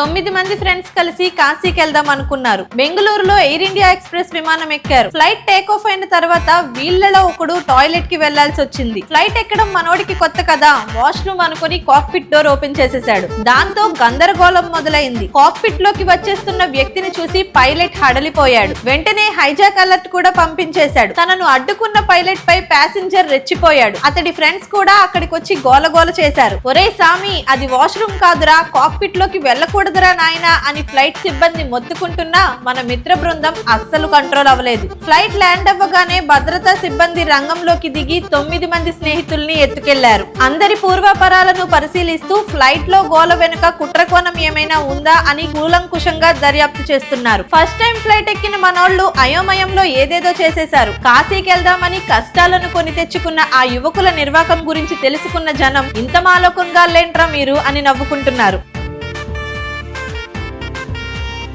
తొమ్మిది మంది ఫ్రెండ్స్ కలిసి కాశీకి వెళ్దాం అనుకున్నారు. బెంగళూరులో ఎయిర్ ఇండియా ఎక్స్ప్రెస్ విమానం ఎక్కారు. ఫ్లైట్ టేక్ ఆఫ్ అయిన తర్వాత వీళ్ళలో ఒకడు టాయిలెట్కి వెళ్ళాల్సి వచ్చింది. ఫ్లైట్ ఎక్కడం మనోడికి కొత్త కదా వాష్రూమ్ అనుకుని కాక్పిట్ డోర్ ఓపెన్ చేసేశాడు. దాంతో గందరగోళం మొదలైంది. కాక్పిట్లోకి వచ్చేస్తున్న వ్యక్తిని చూసి పైలట్ హడలిపోయాడు. వెంటనే హైజాక్ అలర్ట్ కూడా పంపించేశాడు. తనను అడ్డుకున్న పైలట్ పై ప్యాసింజర్ రెచ్చిపోయాడు. అతడి ఫ్రెండ్స్ కూడా అక్కడికి వచ్చి గోలగోల చేశారు. ఒరే సామి అది వాష్రూమ్ కాదురా కాక్పిట్లోకి వెళ్ళకూడదురా నాయన అని ఫ్లైట్ సిబ్బంది మొత్తుకుంటున్నా మన మిత్ర బృందం అస్సలు కంట్రోల్ అవ్వలేదు. ఫ్లైట్ ల్యాండ్ అవ్వగానే భద్రతా సిబ్బంది రంగంలోకి దిగి తొమ్మిది మంది స్నేహితుల్ని ఎత్తుకెళ్ళారు. అందరి పూర్వాపరాలను పరిశీలిస్తూ ఫ్లైట్లో గోల వెనుక కుట్రకోణం ఏమైనా ఉందా అని కూలంకుషంగా దర్యాప్తు చేస్తున్నారు. ఫస్ట్ టైం ఫ్లైట్ ఎక్కిన మనోళ్ళు అయోమయంలో ఏదేదో చేసేశారు. కాశీకి వెళ్దామని కష్టాలను కొని తెచ్చుకున్న ఆ యువకుల నిర్వాకం గురించి తెలుసుకున్న జనం ఇంత మాలోకంగా లేంట్రా మీరు? అని నవ్వుకుంటున్నారు.